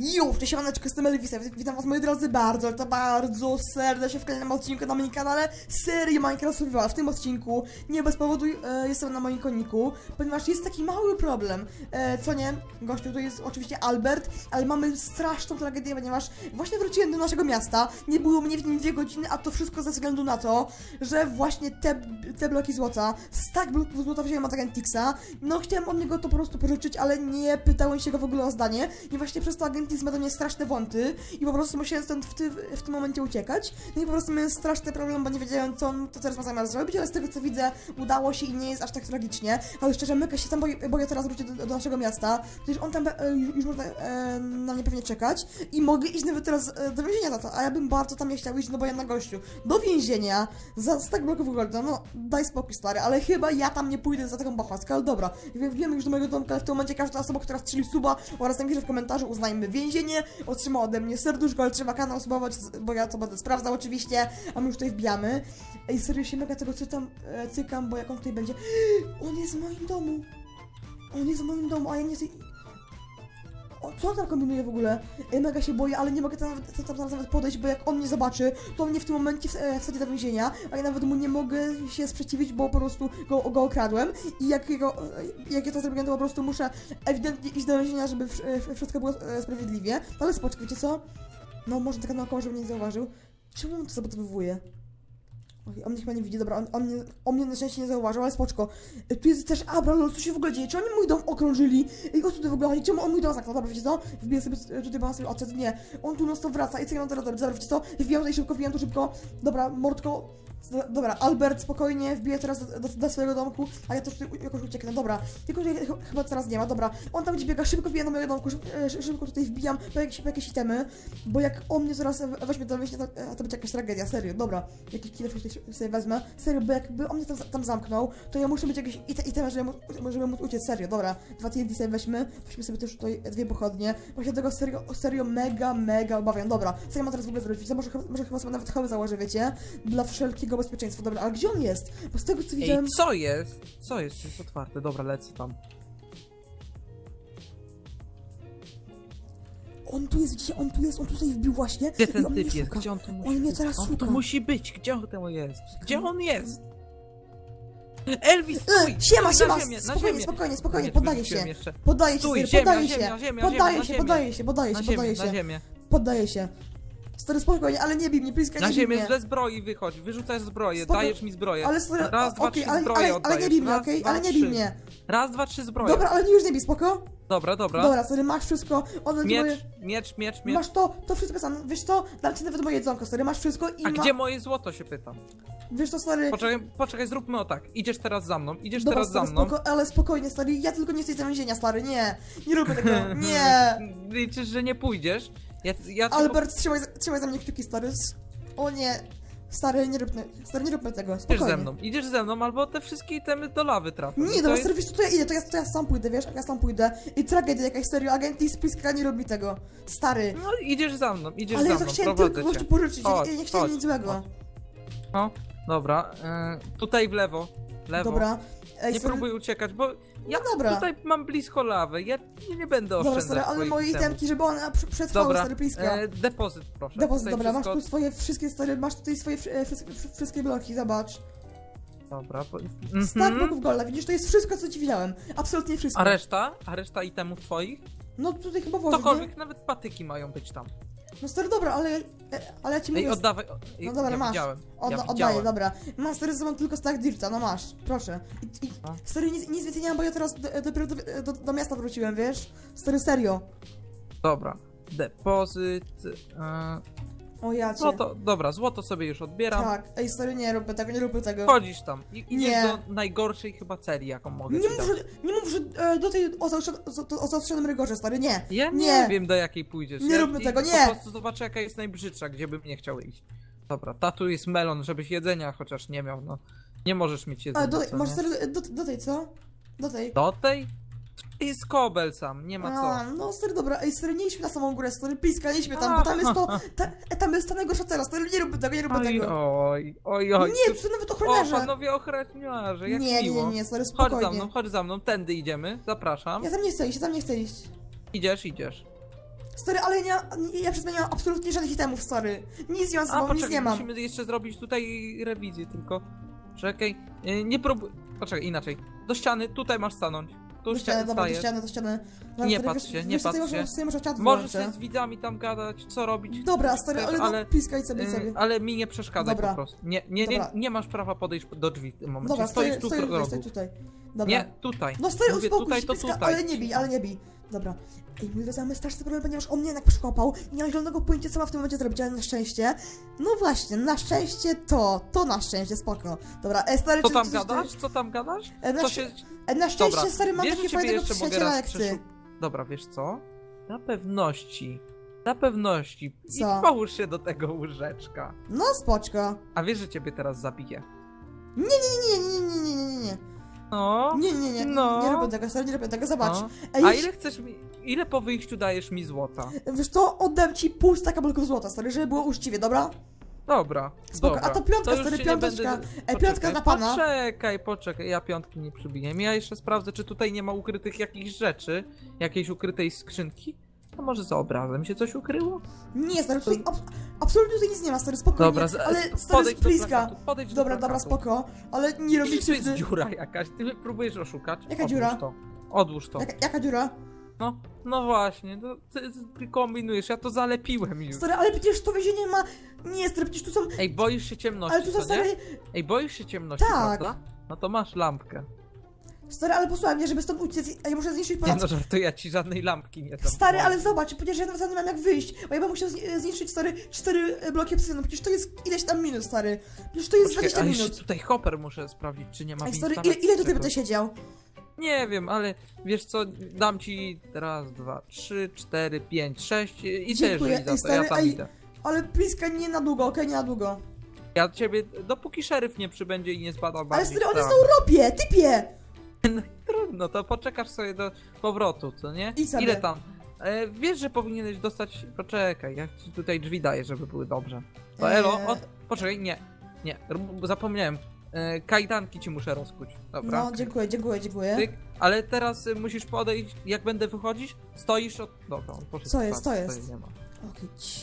Już, cześć, siemaneczko, jestem Elvisa, witam was moi drodzy bardzo, to bardzo serdecznie w kolejnym odcinku na moim kanale serii Minecraft Survival. W tym odcinku, nie bez powodu, e, jestem na moim koniku, ponieważ jest taki mały problem, e, co nie, gościu, to jest oczywiście Albert, ale mamy straszną tragedię, ponieważ właśnie wróciłem do naszego miasta, nie było mnie w nim dwie godziny, a to wszystko ze względu na to, że właśnie te, te bloki złota, stack bloków złota wziąłem od Agentixa, no chciałem od niego to po prostu pożyczyć, ale nie pytałem się go w ogóle o zdanie i właśnie przez to Agentix ma do mnie straszne wąty i po prostu musiałem stąd w, ty, w tym momencie uciekać, no i po prostu miałem straszny problem, bo nie wiedziałem co on to teraz ma zamiar zrobić, ale z tego co widzę udało się i nie jest aż tak tragicznie, ale szczerze mega się tam boję, boję teraz wrócić do, do naszego miasta, przecież on tam e, już, już może e, na mnie pewnie czekać i mogę iść nawet teraz e, do więzienia za to, a ja bym bardzo tam nie chciał iść, no bo ja na gościu, do więzienia! Za stack bloków golda, no daj spokój stary, ale chyba ja tam nie pójdę za taką bachłackę, ale dobra, Wie- wiemy już do mojego domka, ale w tym momencie każda osoba, która strzeli suba oraz napisze w komentarzu uznajmy więzienie, otrzyma ode mnie serduszko, trzeba kanał subować, bo ja to będę sprawdzał oczywiście, a my już tutaj wbijamy. Ej, serio się mega tego czytam, e, cykam, bo jak on tutaj będzie, on jest w moim domu, on jest w moim domu, a ja nie. O, co on tam kombinuje w ogóle? Ej, mega się boję, ale nie mogę tam, tam, tam nawet podejść, bo jak on mnie zobaczy, to mnie w tym momencie w- e, wsadzi do więzienia, a ja nawet mu nie mogę się sprzeciwić, bo po prostu go, go okradłem i jak, jego, e, jak ja to zrobiłem, to po prostu muszę ewidentnie iść do więzienia, żeby wsz- e, wszystko było e, sprawiedliwie. Ale spoczko, wiecie co? No może tak naokoło, żeby mnie nie zauważył. Czemu on to zabudowuje? On mnie chyba nie widzi, dobra, on, on, mnie, on na szczęście nie zauważył, ale spoczko. E, Tu jest też Abra, lol, co się w ogóle dzieje? Czy oni mój dom okrążyli? Ej, o co tu w ogóle chodzi? Czemu on mój dom zamknął? Dobra, wiecie co? Wbiję sobie e, tutaj, bo mam sobie odszedł, nie. On tu non stop wraca i co ja mam teraz robić? Dobra, wiecie co? Wbijam tutaj szybko, wbijam tu szybko. Dobra, mordko. Do- Dobra, Albert, spokojnie, wbiję teraz do, do, do swojego domku, a ja u- jakoś ucieknę, dobra. Tylko, że ch- chyba teraz nie ma, dobra. On tam gdzie biega, szybko wbijam do mojego domku, szyb, e, szy- szybko tutaj wbijam po jakieś, po jakieś itemy, bo jak on mnie zaraz we- weźmie do więzienia, to, e, to będzie jakaś tragedia, serio, dobra. Jakiś tutaj sobie wezmę, serio, bo jakby on mnie tam, tam zamknął, to ja muszę mieć jakieś ite- itemy, żeby, żeby móc uciec, serio, dobra. Dwa TNT sobie weźmy, weźmy sobie też tutaj dwie pochodnie, bo się tego serio, serio mega, mega obawiam, dobra. Co ja mam teraz w ogóle zrobić? Może, może chyba sobie nawet hełm założę, wiecie? Dla wszelkiego bezpieczeństwa, dobra, ale gdzie on jest? Bo z tego co widziałem... Ej, co jest? Co jest? Jest otwarte. Dobra, lecę tam. On tu jest, widzicie, on tu jest, on tutaj wbił właśnie. Gdzie i ten mnie typ jest? szuka. Gdzie on tu musi On mnie być? teraz On szuka. tu musi być. Gdzie on tam jest? Gdzie on jest? Elvis, E, stój! siema, stój, siema, na ziemię, na spokojnie, ziemię. spokojnie, spokojnie, Nie, poddaję wyrzuciłem się. jeszcze. Poddaję się, Stój, stary, ziemia, poddaję ziemia, się. ziemia, Poddaję się, na poddaję się, poddaję Na się, ziemię, poddaję na się. ziemię. Poddaję się. Stary, spokojnie, ale nie bij mnie, nie Na bij ziemię, mnie. ze zbroi wychodź. Wyrzucaj zbroję, Spoko- dajesz mi zbroję. Ale stary, Raz, dwa, okej, trzy ale, zbroje ale, ale nie oddajesz. bij mnie, Raz, okej? dwa, Ale nie bij trzy. mnie. Raz, dwa, trzy zbroje. Dobra, ale już nie bij, spoko? dobra, dobra. Dobra, stary, masz wszystko, one Miecz, moje... miecz, miecz, miecz. Masz to, to wszystko sam, wiesz to, dam ci nawet moje jedzonko, stary, masz wszystko i A ma... gdzie moje złoto się pytam? Wiesz to, stary... Poczekaj, poczekaj, zróbmy o tak. Idziesz teraz za mną, idziesz Dobra, teraz za stary, mną. spoko, ale spokojnie, stary, ja tylko nie chcę z więzienia, stary, nie. Nie róbmy tego, nie. Liczysz, że nie pójdziesz? Ja, ja tylko- Albert, trzymaj, trzymaj za mnie kciuki, stary. O nie. Stary, nie róbmy, stary, nie róbmy tego, Idziesz spokojnie. ze mną, idziesz ze mną, albo te wszystkie itemy do lawy trafią. Nie, dobra, stary, wiesz co, to ja idę, to ja, to ja sam pójdę, wiesz, ja sam pójdę. I tragedia jakaś, serio, agent i spiska nie robi tego. Stary. No idziesz za mną, idziesz Ale za ja to mną, chciałem prowadzę tylko cię. pożyczyć, Chodź, ja nie chciałem chodź, nic złego. chodź. No, dobra, y, tutaj w lewo, lewo. Dobra. Ej, nie stary, próbuj uciekać, bo ja No dobra. tutaj mam blisko lawy, ja nie, nie będę Dobra, oszczędzać stary, ale swoich moje itemki, żeby one pr- przetrwały, Dobra, stary, bliska. e, depozyt proszę. Depozyt, Tutaj dobra, masz wszystko- tu swoje wszystkie, stary, masz tutaj swoje e, wszystkie, wszystkie bloki, zobacz. Dobra, po... Stack mhm. bloków golda, widzisz, to jest wszystko, co ci widziałem. Absolutnie wszystko. A reszta? A reszta itemów twoich? No tutaj chyba włożyć, nie? Cokolwiek, nawet patyki mają być tam. No stary, dobra, ale, e, ale ja ci Ej, mówię... oddawaj. o- Ej, No dobra, ja masz. widziałem. Odda, ja oddaję, widziałem. dobra. Mam stary ze sobą tylko stack dirta, no masz, proszę. I, i, stary, nic, nic więcej nie mam, bo ja teraz do- dopiero do, do, do miasta wróciłem, wiesz? Stary, serio. Dobra. Depozyt. e, O ja cię. No to dobra, złoto sobie już odbieram. Tak, ej stary, nie róbmy tego, nie róbmy tego. Wchodzisz tam. I, idziesz Nie. do najgorszej chyba celi, jaką mogę Nie ci mów, że, nie mów, że e, do tej o zaostrzo- o zaostrzonym rygorze, stary, nie. Ja nie, Nie. wiem do jakiej pójdziesz. Nie ja róbmy i tego, nie. Po prostu zobaczę jaka jest najbrzydsza, gdzie bym nie chciał iść. Dobra, tatu jest melon, żebyś jedzenia chociaż nie miał, no. Nie możesz mieć jedzenia, Ale do, co, masz nie? stary, do, do tej, co? Do tej. Do tej? Jest kobel sam, nie ma A, co. no stary, dobra, ej stary, nie idźmy na samą górę, stary, piska, nie idźmy tam, A. bo tam jest to, ta, tam jest ta najgorsza cela, stary, nie róbmy tego, nie róbmy Oj, tego. oj, oj, oj. Nie, to nawet O, ochroniarze. panowie ochroniarze, jak nie, miło. nie, nie, stary, Chodź spokojnie. za mną, chodź za mną, tędy idziemy, zapraszam. Ja tam nie chcę iść, ja tam nie chcę iść. Idziesz, idziesz. Stary, ale ja, ja przez to nie mam absolutnie żadnych itemów, stary. Nic nie mam z A sobą, nic nie mam. musimy jeszcze zrobić tutaj rewizję tylko. Czekaj, y, nie próbuj. Poczekaj, inaczej. Do ściany, tutaj masz stanąć. Tu Do ściany, dobra, do ściany, do ściany. Nie stary, patrz wiesz- się, nie wiesz co, patrz się. może, sobie może czat Możesz się z widzami tam gadać, co robić. Dobra, stary, Też, ale, ale, no, piskaj sobie, y, sobie. ale mi nie przeszkadzaj Dobra. po prostu. Nie, nie, nie, Dobra. nie masz prawa podejść do drzwi w tym momencie. Dobra, Stoisz tu w rogu. stoję tutaj. Dobra. Nie, tutaj. No stary, Mówię uspokój tutaj, się, to piska, tutaj. ale nie bij, ale nie bij. Dobra. Ej, mój drodzy, mamy straszny problem, ponieważ on mnie jednak przekopał. Nie mam zielonego pojęcia, co ma w tym momencie zrobić, ale na szczęście... No właśnie, na szczęście to, to na szczęście, spoko. Dobra, e, stary, Co czy- tam czy- gadasz? Co tam gadasz? E, na, Co szczę- się... e, na szczęście, Dobra, stary, mam wiesz, że takie ciebie fajnego jeszcze mogę przyjaciela jak ty. przeszu- Dobra, wiesz co? Na pewności. Na pewności. Co? I połóż się do tego łóżeczka. No, spoczko. A wiesz, że ciebie teraz zabiję. No. Nie, nie, nie, No. nie robię tego, stary, nie robię tego, zobacz. no. Ej, A ile chcesz mi... Ile po wyjściu dajesz mi złota? Wiesz to oddam ci pół staka bloków złota, stary, żeby było uczciwie, dobra? Dobra, Spoko, dobra. a to piątka, już stary, piąteczka. będę- Ej, piątka dla pana. Poczekaj, poczekaj, ja piątki nie przybiję. Ja jeszcze sprawdzę, czy tutaj nie ma ukrytych jakichś rzeczy, jakiejś ukrytej skrzynki. A może za obrazem się coś ukryło? Nie, stary, tutaj ab absolutnie tutaj nic nie ma, stary, spokojnie. Dobra, z- ale stary, podejdź do bliska. plakatu, podejdź Dobra, do dobra, plakatu. spoko, ale nie robi Widzisz, tu jest krzywdy. dziura jakaś, ty próbujesz oszukać. Jaka Odłóż dziura? To. Odłóż to. Jaka, jaka dziura? No, no właśnie, no, ty, ty kombinujesz, ja to zalepiłem już. Stary, ale przecież to więzienie ma... Nie, stary, przecież tu są... Ej, boisz się ciemności, Ale tu są, co nie? stary... Ej, boisz się ciemności, Tak. prawda? No to masz lampkę. Stary, ale posłuchaj mnie, żeby stąd uciec, a ja muszę zniszczyć Nie pałac. no, żartuję, ja ci żadnej lampki nie dam. Stary, ale zobacz, przecież ja nawet nie mam jak wyjść, bo ja bym musiał zni- zniszczyć, stary, cztery e, bloki obsydianu, przecież to jest ileś tam minut, stary. Przecież to jest Poczekaj, 20 a jeszcze minut. tutaj hopper muszę sprawdzić, czy nie ma Ej, stary, ile, ile tutaj będę siedział? Nie wiem, ale wiesz co, dam ci raz, dwa, trzy, cztery, pięć, sześć i też Dziękuję. jeżeli za Ej, to, stary, ja tam ej. idę. Ale bliska nie na długo, okej, nie na długo. Ja ciebie, dopóki szeryf nie przybędzie i nie zbada Ale bardziej stary, on jest na urlopie, typie! Trudno, to poczekasz sobie do powrotu, co nie? Idź sobie. Ile tam? E, wiesz, że powinieneś dostać. Poczekaj, jak ci tutaj drzwi daję, żeby były dobrze. To Eee. elo, o, poczekaj, nie, nie, r- zapomniałem. E, kajdanki ci muszę rozkuć. Dobra. No, dziękuję, dziękuję, dziękuję. Tyk, ale teraz y, musisz podejść, jak będę wychodzić, stoisz od... Dobra, on poszedł Co jest, spać, co jest? Nie ma. Okej, ci.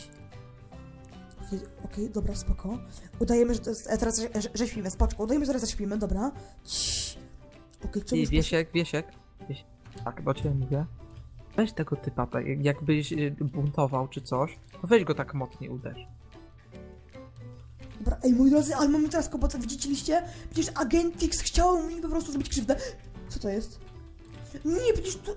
Okej, okej, dobra, spoko. Udajemy, że to jest, e, teraz że, że, że śpimy, spoczko. Udajemy, że teraz zaśpimy, dobra. Ci. Okej, czemu... I Wiesiek, Wiesiek, Wiesiek. Tak, do ciebie mówię. Weź tego typa, tak, jak- jakbyś y, buntował czy coś, to weź go tak mocniej uderz. Dobra, ej, moi drodzy, ale mamy teraz kłopotę, widzieliście? Przecież Agentix chciał mi po prostu zrobić krzywdę. Co to jest? Nie, przecież tu...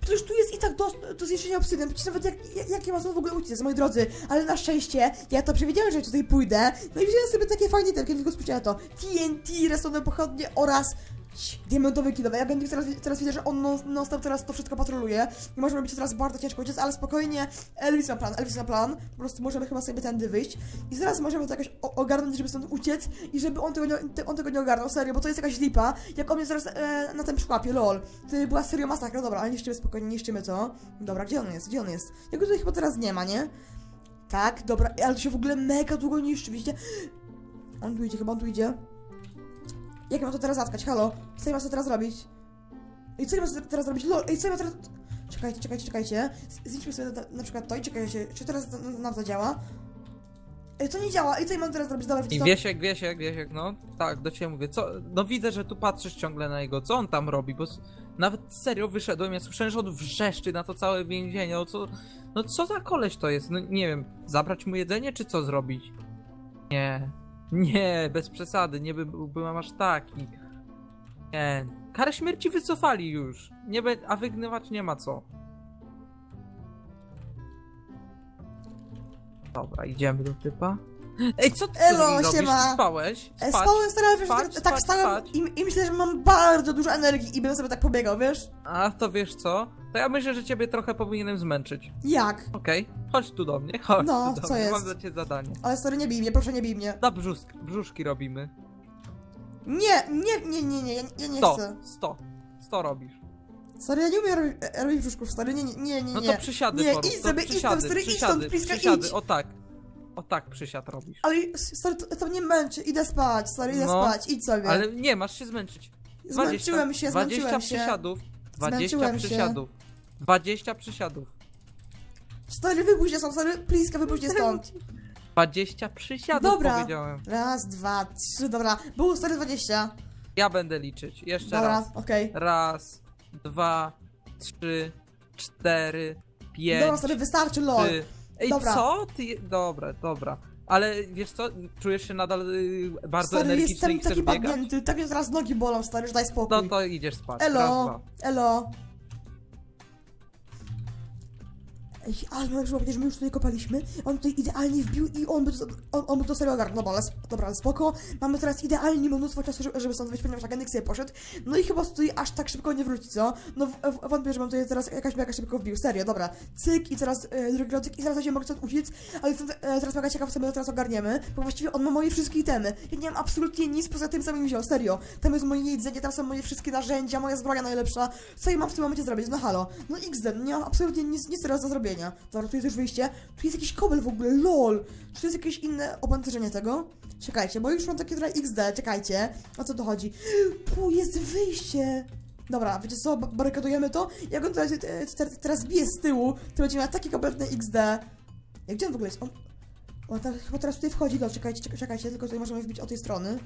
Przecież tu jest i tak do, do zniszczenia obsydian, przecież nawet jak, jak, jak ja mam stąd w ogóle uciec, moi drodzy, ale na szczęście ja to przewidziałem, że tutaj pójdę, no i wziąłem sobie takie fajne temki, tylko spójrzcie na to, TNT, resowne pochodnie oraz Cii, diamentowe kilowe. Ja będę teraz, teraz widzę, że on non, stop teraz to wszystko patroluje i może być teraz bardzo ciężko uciec, ale spokojnie, Elvis ma plan, Elvis ma plan, po prostu możemy chyba sobie tędy wyjść i zaraz możemy to jakoś ogarnąć, żeby stąd uciec i żeby on tego, nie, on tego nie ogarnął, serio, bo to jest jakaś lipa, jak on mnie zaraz e, na tym przyłapie, lol. To była serio masakra, dobra, ale niszczymy spokojnie, niszczymy to. Dobra, gdzie on jest, gdzie on jest? Jego tutaj chyba teraz nie ma, nie? Tak, dobra, ale to się w ogóle mega długo niszczy, widzicie? On tu idzie, chyba on tu idzie. Jak mam to teraz zatkać, halo? Co ja mam to teraz robić? Ej, co ja mam to teraz robić? Lol, ej, co ja mam teraz... Czekajcie, czekajcie, czekajcie. Zniszczmy sobie na, na przykład to i czekajcie, czy teraz nam to działa? Ej, to nie działa, ej, co ja mam teraz robić? Dobra, I? Wiesiek, Wiesiek, Wiesiek, no tak, do ciebie mówię, co, no widzę, że tu patrzysz ciągle na jego, co on tam robi, bo nawet serio wyszedłem, ja słyszałem, że on wrzeszczy na to całe więzienie, no co, no co za koleś to jest, no nie wiem, zabrać mu jedzenie, czy co zrobić? Nie, nie, bez przesady, nie by- byłbym aż taki. Nie, karę śmierci wycofali już, nie be, a wygnywać nie ma co. Dobra, idziemy do typa. Ej, co ty Elo, robisz? siema. Spałeś? E, Spać? Spałem, starałem się, spać, tak, tak spać, stałem spać. i, i myślę, że mam bardzo dużo energii i bym sobie tak pobiegał, wiesz? A to wiesz co? To ja myślę, że ciebie trochę powinienem zmęczyć. Jak? Okej, chodź tu do mnie, chodź No, tu do co mnie, jest? mam dla ciebie zadanie. Ale sorry, nie bij mnie, proszę nie bij mnie. Na brzusk, brzuszki robimy. Nie, nie, nie, nie, nie, ja, ja nie 100, chcę. 100, 100 robić. Sorry, ja nie umiem robić, e, robić brzuszków, stary, nie, nie, nie, nie. No to przysiady Nie, porób, idź to sobie, idź przysiady, tam, stary, idź przysiady, Pliska, przysiady, idź. o tak. O tak przysiad robisz. Ale, stary, to, to mnie męczy, idę spać, stary, idę No, spać, idź sobie. Ale nie, masz się zmęczyć. 20, Zmęczyłem się, 20 zmęczyłem się. przysiadów, 20 Zmęczyłem się. przysiadów, 20 przysiadów. Stary, wypuść się stąd, stary, pliska, wypuść się stąd. 20 przysiadów Dobra. powiedziałem. Raz, dwa, trzy, dobra. Było stary 20. Ja będę liczyć. Jeszcze Dobra, raz. okej. Raz, dwa, trzy, cztery, pięć, Dobra, stary, wystarczy, lol. trzy. Ej, Dobra. co? Ty... Dobra, dobra. Ale wiesz co? Czujesz się nadal y, bardzo Stary, energiczny jestem i chcesz taki biegać? padnięty, tak mnie teraz nogi bolą, stary, już daj spokój. No to idziesz spać. Raz, Elo, dwa. elo. Ale mam powiedzieć, że my już tutaj kopaliśmy, on tutaj idealnie wbił i on by on, on by to serio ogarnął, dobra, ale, dobra, ale spoko, mamy teraz idealnie mnóstwo czasu, żeby, żeby stąd wyjść, ponieważ agenek sobie poszedł, no i chyba tutaj aż tak szybko nie wróci, co? No w, w, wątpię, że mam tutaj teraz jakaś mega szybko wbił, serio, dobra, cyk i teraz e, drugi rocyk i zaraz się mogę stąd uciec, ale jestem e, teraz mega ciekaw, co my teraz ogarniemy, bo właściwie on ma moje wszystkie itemy, ja nie mam absolutnie nic poza tym, co mi wziął, serio, tam jest moje jedzenie, tam są moje wszystkie narzędzia, moja zbroja najlepsza, co ja mam w tym momencie zrobić, no halo, no XD, nie mam absolutnie nic, nic teraz do zrobienia, dobra, tu jest już wyjście, tu jest jakiś kobel w ogóle, lol, czy to jest jakieś inne opancerzenie tego? Czekajcie, bo już mam takie trochę XD, czekajcie, o co tu chodzi? Tu jest wyjście! Dobra, wiecie co, ba- barykadujemy to? Jak on teraz, e, te- teraz bije z tyłu, to będzie miał takie kompletne XD. Jak gdzie on w ogóle jest? On, teraz, chyba teraz tutaj wchodzi, czekajcie, czekajcie, czekajcie, tylko tutaj możemy wbić od tej strony.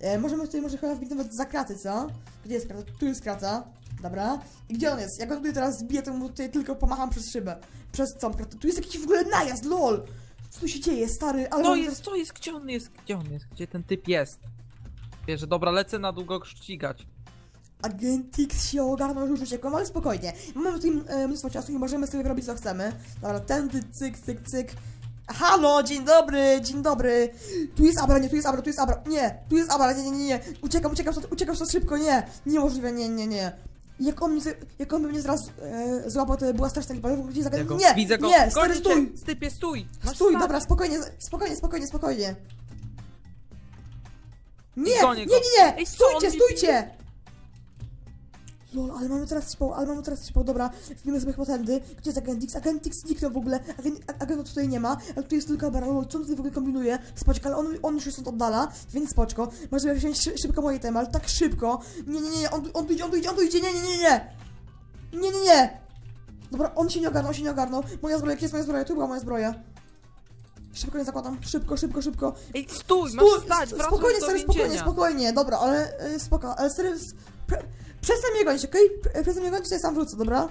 E, możemy tutaj może chyba wbić nawet za kraty, co? Gdzie jest krata? Tu jest krata. Dobra. I gdzie on jest? Jak on tutaj teraz zbije, to mu tutaj tylko pomacham przez szybę. Przez tą. Tu jest jakiś w ogóle najazd, lol! Co tu się dzieje, stary? Ale on jest, to jest, gdzie on jest? Gdzie on jest? Gdzie ten typ jest? Wiesz, że dobra, lecę na długo ścigać. Agentix się ogarnął, już uciekłem, ale spokojnie. Mamy tutaj e, mnóstwo czasu i możemy sobie robić co chcemy. Dobra, tędy, cyk, cyk, cyk. Halo, dzień dobry, dzień dobry. Tu jest Abra, nie, tu jest Abra, tu jest Abra. Nie, tu jest Abra, nie, nie, nie, nie. Uciekam, uciekam, stąd, uciekam stąd szybko, nie. Niemożliwe, nie, nie, nie. Jak on, mnie, z- jak on by mnie zaraz e, złapał, to by była straszna lipa. Gdzie Widzę zagadnę? go, Nie, widzę go. nie, stary, stój. Stypie, stój! Masz Stój, stać. dobra, spokojnie, spokojnie, spokojnie, spokojnie. Nie, Gonię nie, go. nie, nie, Ej, co stójcie, mi- stójcie! Lol, ale mamy teraz przypał, ale mamy teraz przypał, dobra, wbijmy sobie chyba tędy. Gdzie jest Agentix? Agentix zniknął w ogóle, Agent, agenta tutaj nie ma, ale tu jest tylko Abara, lol, co on tutaj w ogóle kombinuje? Spoczko, ale on, on już się stąd oddala, więc spoczko. Możemy wziąć szy, szybko moje temy, ale tak szybko. Nie, nie, nie, on, on tu idzie, on tu idzie, on tu idzie, nie, nie, nie, nie! Nie, nie, nie! Dobra, on się nie ogarnął, on się nie ogarnął. Moja zbroja, gdzie jest moja zbroja? Tu była moja zbroja. Szybko nie zakładam, szybko, szybko, szybko. Ej, stój, Stój, masz stać, spokojnie, stary, spokojnie, spokojnie, dobra, ale y, spoko, ale stary, s- pre, przestań mnie gonić, okej? Pre- Przestań mnie gonić, to ja sam wrócę, dobra?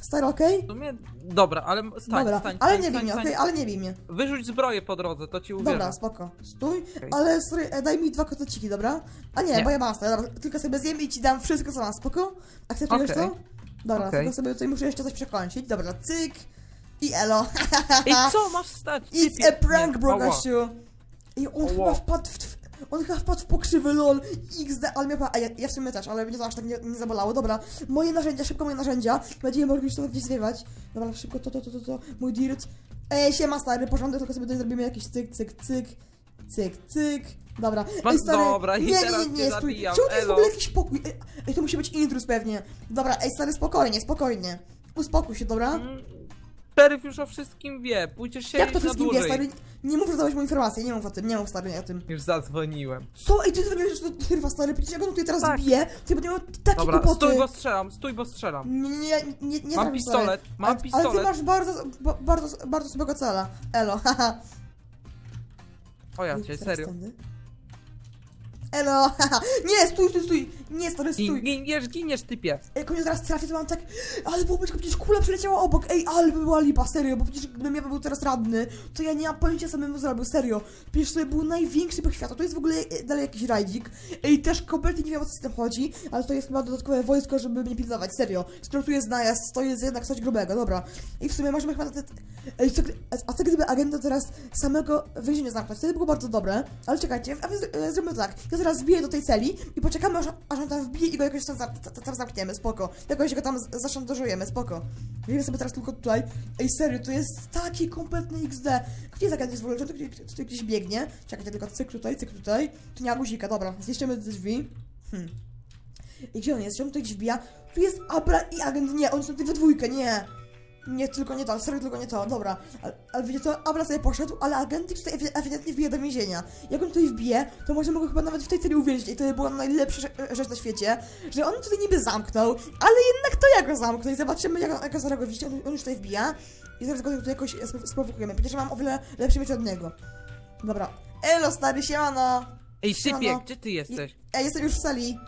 Stary, okej? W sumie, dobra, ale stań, Dobra, stań, ale stań, nie bij stań, mnie, stań. okej, ale nie bij mnie. Wyrzuć zbroję po drodze, to ci uwierzę. Dobra, spoko, stój, Okej. ale stary, e, daj mi dwa kotleciki, dobra? A nie, Nie. bo ja mam stary, dobra, tylko sobie zjem i ci dam wszystko, co mam, spoko? Akceptujesz Okej. to? Dobra, Okej. tylko sobie tutaj muszę jeszcze coś przekończyć, dobra, cyk i elo. Ej, co masz stać? It's a prank, bro, gościu! I on Ała. chyba wpadł w... w on chyba wpadł w pokrzywy, lol, XD, ale mnie... A ja, ja w sumie też, ale mnie to aż tak nie, nie zabolało. Dobra, moje narzędzia, szybko moje narzędzia. Będziemy mogli już to gdzieś zwiewać. Dobra, szybko, to, to, to, to, to. Mój dirt. Ej, siema, stary, porządek, tylko sobie tutaj zrobimy jakiś cyk, cyk, cyk. Cyk, cyk. Dobra. Ej, stary, dobra, i nie, nie, teraz nie, nie, cię nie, stój. zabijam, Czemu to jest w elo. ogóle jakiś pokój? Ej, ej, to musi być intrus pewnie. Dobra, ej, stary, spokojnie, spokojnie. Uspokój się, dobra? Mm, Szeryf już o wszystkim wie, pójdziesz się Jak to na wszystkim wie, dłużej. stary? Nie mów, że dałeś mu informację, nie mów o tym, nie mów, stary, o tym. Już zadzwoniłem. Co? Ej, ty zrobiłeś to kurwa stary, przecież jak on tutaj teraz Tak. bije, to będę miał takie Dobra, kłopoty. stój, bo strzelam, stój, bo strzelam. Nie, nie, nie, nie, nie Mam zrobię, pistolet, stary. mam ale, Ale pistolet. ty masz bardzo, ba, bardzo, bardzo słabego cela. Elo, haha. O ja cię, teraz serio. tędy. Elo, haha. Nie, stój, stój, stój. Nie, stary, stój. giniesz, giniesz, typie. Jak on mnie zaraz trafi, to mam tak... Ale byłoby, przecież kula przeleciała obok. Ej, ale by była lipa, serio, bo przecież gdybym ja był teraz radny, to ja nie mam pojęcia, co bym zrobił, serio. Przecież to był największy świata. To jest w ogóle e, dalej jakiś rajdzik. Ej, też kompletnie nie wiem, o co z tym chodzi, ale to jest chyba dodatkowe wojsko, żeby mnie pilnować, serio. Skoro tu jest najazd, to jest jednak coś grubego, dobra. I w sumie możemy chyba... na te- Ej, co, a- co gdyby agenta teraz samego więzienia zamknąć? Wtedy było bardzo dobre, ale czekajcie, a więc e, zróbmy tak. Ja teraz wbiję do tej celi i poczekamy, aż, aż on tam wbije i go jakoś tam, tam, zamkniemy, spoko. Jakoś go tam zaszantażujemy, spoko. Wiemy sobie teraz tylko tutaj. Ej, serio, to jest taki kompletny XD. Gdzie jest jest w ogóle? Czy tu, tu, tutaj gdzieś biegnie? Czekajcie, tylko cyk tutaj, cyk tutaj. Tu nie ma guzika, dobra. Zniszczymy drzwi. Hmm. I gdzie on jest? On tutaj gdzieś wbija? Tu jest Abra i agent, nie, oni są tutaj we dwójkę, nie. Nie, tylko nie to, serio, tylko nie to, dobra. Ale, ale wiecie co, Abra sobie poszedł, ale Agentix tutaj ewi- ewidentnie wbije do więzienia. Jak on tutaj wbije, to możemy go chyba nawet w tej serii uwierzyć i to by była najlepsza rze- rzecz na świecie, że on tutaj niby zamknął, ale jednak to ja go zamknę i zobaczymy jak on, jak on zareaguje. Widzicie, on, on już tutaj wbija i zaraz go tutaj jakoś sp- sprowokujemy. Przecież mam o wiele lepszy miecz od niego. Dobra. Elo, stary, siemano! Ej, no. gdzie ty jesteś? Ej, jestem już w sali.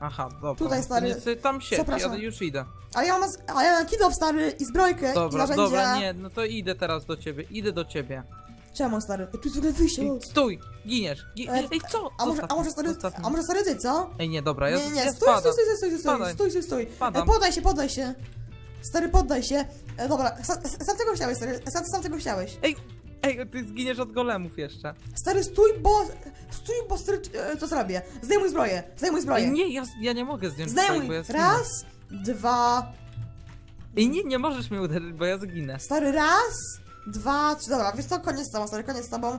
Aha, dobra. Tutaj, stary. Ty tam siedź, Zapraszam. ja już idę. A ja mam, a ja mam kidow, stary, i zbrojkę, i Dobra, narzędzia. dobra, nie, no to idę teraz do ciebie, idę do ciebie. Czemu, stary? Tu jest w ogóle wyjście. Ej. Stój, giniesz. Gi E, Ej, co? A może, Zostaw a może stary, zostaw a może stary ty, co? Ej, nie, dobra, ja, nie, nie, ja stój, spadam. stój, stój, stój, stój, stój, Spadaj. stój, stój, stój. E, poddaj się, poddaj się. Stary, poddaj się. E, dobra, sam, sam tego chciałeś, stary, sam, sam tego chciałeś. Ej, ej, ty zginiesz od golemów jeszcze. Stary, stój, bo, stój, bo stary, e, to zrobię. Zdejmuj zbroję, zdejmuj Ej, zbroję. nie, ja, ja nie mogę zdjąć Zdejmuj, bo ja zginę. raz, dwa, Ej, nie, nie możesz mnie uderzyć, bo ja zginę. stary, raz, dwa, trzy, dobra, wiesz co, koniec z tobą, stary, koniec z tobą.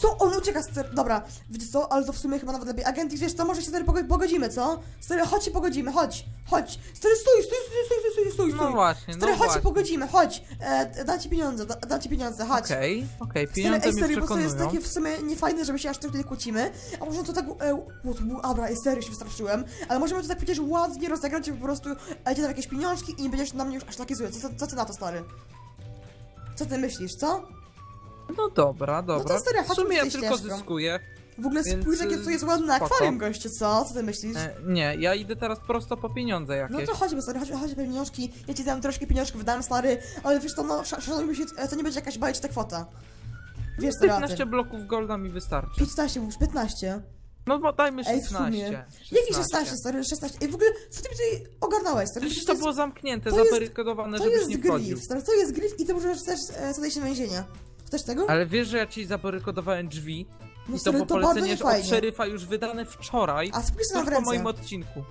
Co? On ucieka, stary, dobra, wiecie co, ale to w sumie chyba nawet lepiej. Agentik, wiesz co, może się stary pogo- pogodzimy, co? Stary, chodź się pogodzimy, chodź, chodź. Stary, stój, stój, stój, stój, stój, stój, stój. No właśnie, no Stary, chodź się właśnie. pogodzimy, chodź. E, dam ci pieniądze, da, dam ci pieniądze, chodź. Okej, okej, pieniądze ej, mnie stary, bo to jest przekonują. takie w sumie niefajne, żeby się aż tak tutaj kłócimy. A może to tak, e, o, to był, abra, ej, serio się wystraszyłem. Ale możemy to tak przecież ładnie rozegrać, że po prostu e, ci dam jakieś pieniążki i nie będziesz na mnie już aż taki zły. Co, co, co ty na to, stary? Co ty myślisz, co? No dobra, dobra. stary, w chodźmy sumie ja tej tylko ścieżką. zyskuję. W ogóle Więc, spójrz, jakie to jest ładne spoko. akwarium, goście, co? Co ty myślisz? E, nie, ja idę teraz prosto po pieniądze jakieś. No to chodźmy, stary, chodź, chodź po pieniążki, ja ci dam troszkę pieniążków, dam, stary, ale wiesz to, no, sz- szanujmy się, e, to nie będzie jakaś bajeczna kwota. Wiesz, stary, o 15 tym. bloków golda mi wystarczy. 15, już 15. No bo dajmy Ej, w 16. sumie. Jaki 16, stary, 16? Ej, w ogóle, co ty mi tutaj ogarnąłeś, stary? Przecież to to było zamknięte, to jest- zabarykadowane, To żebyś jest nie wchodził. gryf, stary, to jest gryf i ty możesz też e, zadać się na więzienie. Chcesz tego? Ale wiesz, że ja ci zabarykadowałem drzwi No i to stary, to bardzo polecenie od niefajnie. szeryfa już wydane wczoraj, A spójrz na tuż po ręce. moim odcinku.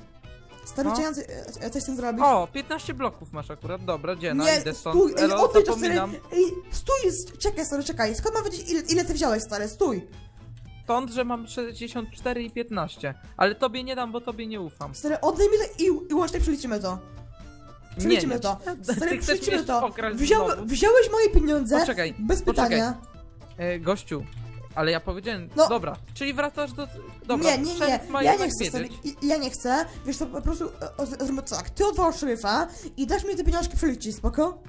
Stary, no. chciałem e, e, coś z tym zrobić. O, 15 bloków masz akurat, dobra, gdzie? Nie, idę stąd. stój, ej, Elo, oddaj to, stary, zapominam. ej, stój, s- czekaj, stary, czekaj, skąd mam wiedzieć, ile, ile ty wziąłeś, stary, stój. Stąd, że mam 64 i 15. Ale tobie nie dam, bo tobie nie ufam. Stary, oddaj mi to i, i łącznie przeliczymy to. Przeliczymy nie, to. Ty Stary, chcesz przeliczymy mnie to. okraść Wziął, znowu? wziąłeś moje pieniądze, Poczekaj, bez poczekaj. pytania. E, gościu, ale ja powiedziałem, No. dobra, czyli wracasz do... Dobra, nie, nie, nie, ma ja jednak nie chcę, stary, wiedzieć. i- ja nie chcę, wiesz to po prostu, e, o- zróbmy to tak, ty odwołasz szeryfa i dasz mi te pieniążki przeliczyć, spoko?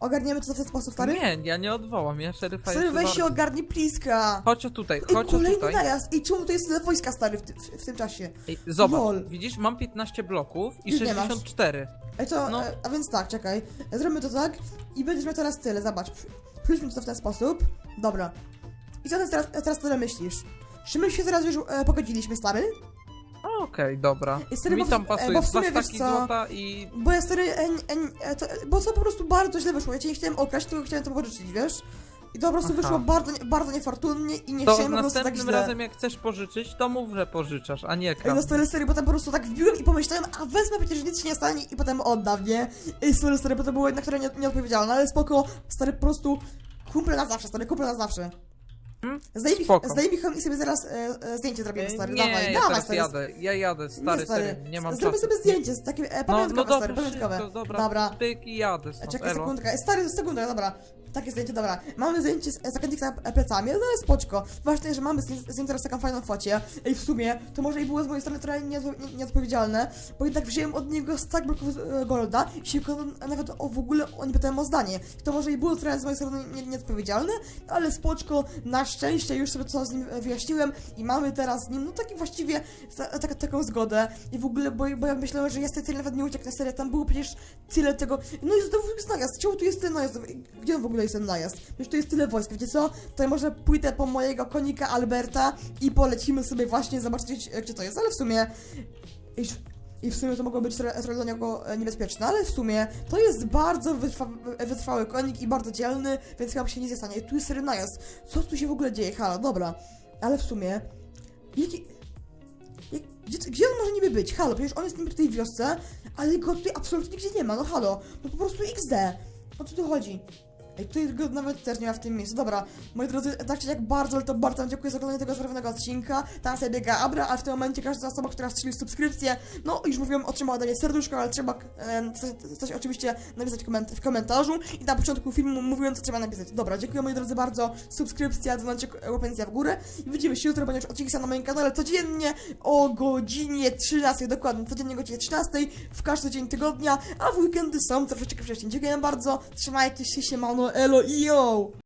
Ogarniemy to w ten sposób, stary? Nie, ja nie odwołam, ja szeryfa Stary, jeszcze weź się ogarnij pliska. Chodź o tutaj, Ej, chodź o kolejny tutaj. najazd. I czemu to jest tyle wojska, stary, w, ty, w, w tym czasie? Ej, zobacz, Lol. widzisz, mam 15 bloków i Już nie masz. 64. Ej, to, No. e, a więc tak, czekaj. Zrobimy to tak i będziesz miał teraz tyle, zobacz. Przyjdźmy to w ten sposób. Dobra. I co ty teraz, teraz tyle myślisz? Czy my się teraz już e, pogodziliśmy, stary? Okej, dobra. Stary, Mi bo w- tam pasuje bo w sumie, wiesz staki co? złota i... Bo ja stary, e, e, e, to, bo to po prostu bardzo źle wyszło. Ja cię nie chciałem okraść, tylko chciałem to pożyczyć, wiesz? I to po prostu Aha. wyszło bardzo, nie- bardzo niefortunnie i nie To chciałem po prostu tak następnym źle. razem jak chcesz pożyczyć, to mów, że pożyczasz, a nie Ej, no stary, stary, bo tam po prostu tak wbiłem i pomyślałem, a wezmę, przecież nic się nie stanie i potem oddam, nie? Ej, stary, stary, bo to było jednak trochę nie, nieodpowiedzialne, ale spoko, stary, po prostu kumple na zawsze, stary, kumple na zawsze. Hmm? Zdejmij, Spoko. zdejmij i sobie zaraz e, e, zdjęcie zrobimy, stary, nie, dawaj, ja dawaj, teraz stary. jadę, ja jadę, stary, nie, stary, nie mam Zrobię czasu. sobie zdjęcie, z takim e, No, pamiątkowe, no dobra, stary, pamiątkowe. szybko, dobra, Dobra. pyk i jadę stąd, Czekaj, elo. sekundkę, Ej, stary, sekundkę, dobra. Takie zdjęcie, dobra. Mamy zdjęcie z, z Akademiksa plecami, no ale spoczko. Ważne, że mamy z nim, teraz taką fajną focie. Ej, w sumie, to może i było z mojej strony trochę nieodpo- nie- nieodpowiedzialne, bo jednak wziąłem od niego stack bloków e, golda i się nawet o w ogóle o nie pytałem o zdanie. To może i było trochę z mojej strony nie, nieodpowiedzialne, ale spoczko, na szczęście już sobie to z nim e, wyjaśniłem i mamy teraz z nim, no taki właściwie ta, ta, taką zgodę i w ogóle, bo, bo ja myślałem, że tej serii nawet nie ucieknę, serio, tam było przecież tyle tego, no i znowu jest najazd, czemu tu jest tyle najazdów, gdzie on w ogóle jest ten najazd? Już tu jest tyle wojsk, wiecie co? To może pójdę po mojego konika Alberta i polecimy sobie właśnie zobaczyć, e, gdzie to jest, ale w sumie... I, w sumie to mogło być trochę dla niego e, niebezpieczne, ale w sumie to jest bardzo wytrwa, wytrwały konik i bardzo dzielny, więc chyba się nie stanie. Tu jest sery. Co tu się w ogóle dzieje? Halo, dobra. Ale w sumie... Jaki... Jak, gdzie, gdzie on może niby być? Halo, przecież on jest niby w wiosce, ale go tutaj absolutnie nigdzie nie ma, no halo. No po prostu XD. O co tu chodzi? Ej, tutaj go nawet też nie ma w tym miejscu. Dobra, moi drodzy, tak czy jak bardzo, ale to bardzo dziękuję za oglądanie tego zarównego odcinka. Tam sobie biega Abra, a w tym momencie każda osoba, która strzeli subskrypcję, no już mówiłem, otrzymała danie serduszko, ale trzeba em, coś, oczywiście napisać koment w komentarzu. I na początku filmu mówiłem, co trzeba napisać. Dobra, dziękuję moi drodzy bardzo. Subskrypcja, dzwoneczek, łapencja w górę. I widzimy się jutro, ponieważ odcinki są na moim kanale codziennie o godzinie 13, dokładnie, codziennie o godzinie 13, w każdy dzień tygodnia, a w weekendy są troszeczkę wcześniej. Dziękuję bardzo, trzymajcie się, siemano, elo i yo!